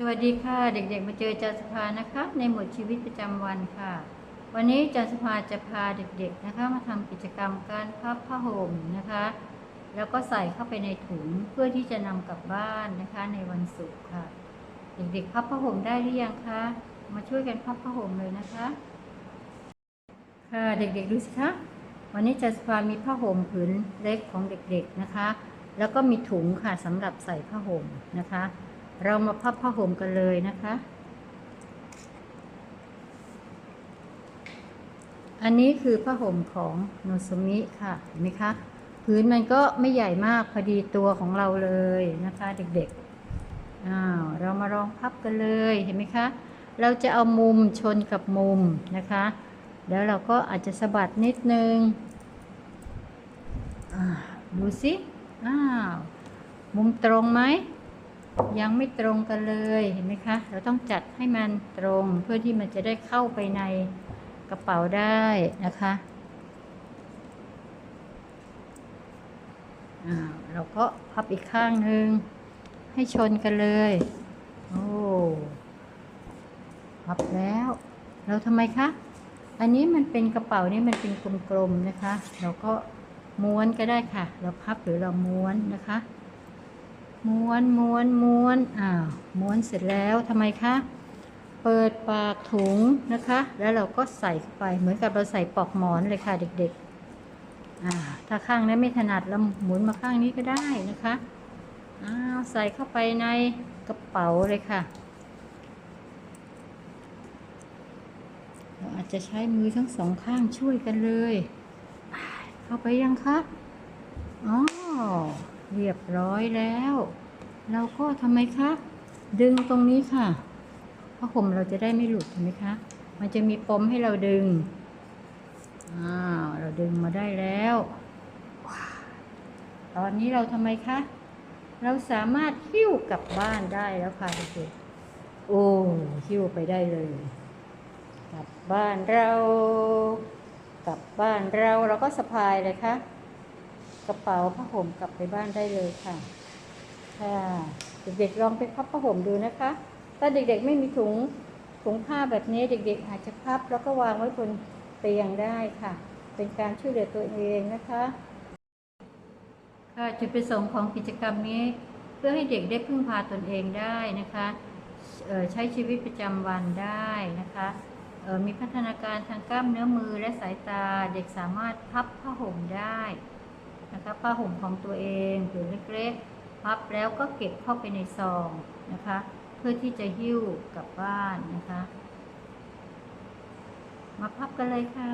สวัสดีค่ะ เด็กๆ มาเจอจารย์สภานะคะ ในหมวดชีวิตประจำวันค่ะ วันนี้จารย์สภาจะพาเด็กๆนะคะ มาทำกิจกรรมการพับผ้าห่มนะคะ แล้วก็ใส่เข้าไปในถุงเพื่อที่จะนำกลับบ้านนะคะในวันศุกร์ค่ะ เด็กๆพับผ้าห่มได้หรือยังคะมาช่วยกันพับผ้าห่มเลยนะคะ ค่ะเด็กๆดูสิคะวันนี้จารย์สภามีผ้าห่มผืนเล็กของเด็กๆนะคะ แล้วก็มีถุงค่ะสำหรับใส่ผ้าห่มนะคะ เรามาพับผ้าห่มกันเลยนะคะ อันนี้คือผ้าห่มของโนสมิค่ะ เห็นไหมคะ พื้นมันก็ไม่ใหญ่มากพอดีตัวของเราเลยนะคะเด็กๆ อ้าวเรามาลองพับกันเลย เห็นไหมคะ เราจะเอามุมชนกับมุมนะคะ แล้วเราก็อาจจะสะบัดนิดนึง ดูสิ อ้าว มุมตรงไหม ยังไม่ตรงกันเลยเห็นไหมคะ เราต้องจัดให้มันตรงเพื่อที่มันจะได้เข้าไปในกระเป๋าได้นะคะเราก็พับอีกข้างหนึ่งให้ชนกันเลย โอ้พับแล้ว เราทำไมคะ อันนี้มันเป็นกระเป๋านี่มันเป็นกลมๆนะคะ เราก็ม้วนก็ได้ค่ะ เราพับหรือเราม้วนนะคะ ม้วนม้วนม้วนอ้าวม้วนเสร็จแล้วทำไมคะ เปิดปากถุงนะคะ แล้วเราก็ใส่เข้าไปเหมือนกับเราใส่ปลอกหมอนเลยค่ะเด็กๆอ่าถ้าข้างนั้นไม่ถนัดเราหมุนมาข้างนี้ก็ได้นะคะอ้าวใส่เข้าไปในกระเป๋าเลยค่ะเราอาจจะใช้มือทั้งสองข้างช่วยกันเลย เข้าไปยังคะอ๋อ เรียบร้อยแล้ว เราก็ทำไมคะดึงตรงนี้ค่ะผ้าห่มเราจะได้ไม่หลุดเห็นไหมคะ มันจะมีปมให้เราดึงอ้าวเราดึงมาได้แล้วตอนนี้เราทำไมคะ เราสามารถหิ้วกลับบ้านได้แล้วค่ะเด็กๆโอ้หิ้วไปได้เลย กลับบ้านเรา กลับบ้านเราเราก็สะพายเลยค่ะ กระเป๋าผ้าห่มกลับไปบ้านได้เลยค่ะ ค่ะ เด็กๆลองไปพับผ้าห่มดูนะคะ ถ้าเด็กๆไม่มีถุงถุงผ้าแบบนี้เด็กๆ อาจจะพับแล้วก็วางไว้บนเตียงได้ค่ะ เป็นการช่วยเหลือตัวเองนะคะ ค่ะจุดประสงค์ของกิจกรรมนี้ เพื่อให้เด็กได้พึ่งพาตนเองได้นะคะใช้ชีวิตประจำวันได้นะคะมีพัฒนาการทางกล้ามเนื้อมือและสายตาเด็กสามารถพับผ้าห่มได้ นะคะผ้าห่มของตัวเองผืนเล็กๆ พับแล้วก็เก็บเข้าไปในซองนะคะ เพื่อที่จะหิ้วกลับบ้านนะคะ มาพับกันเลยค่ะ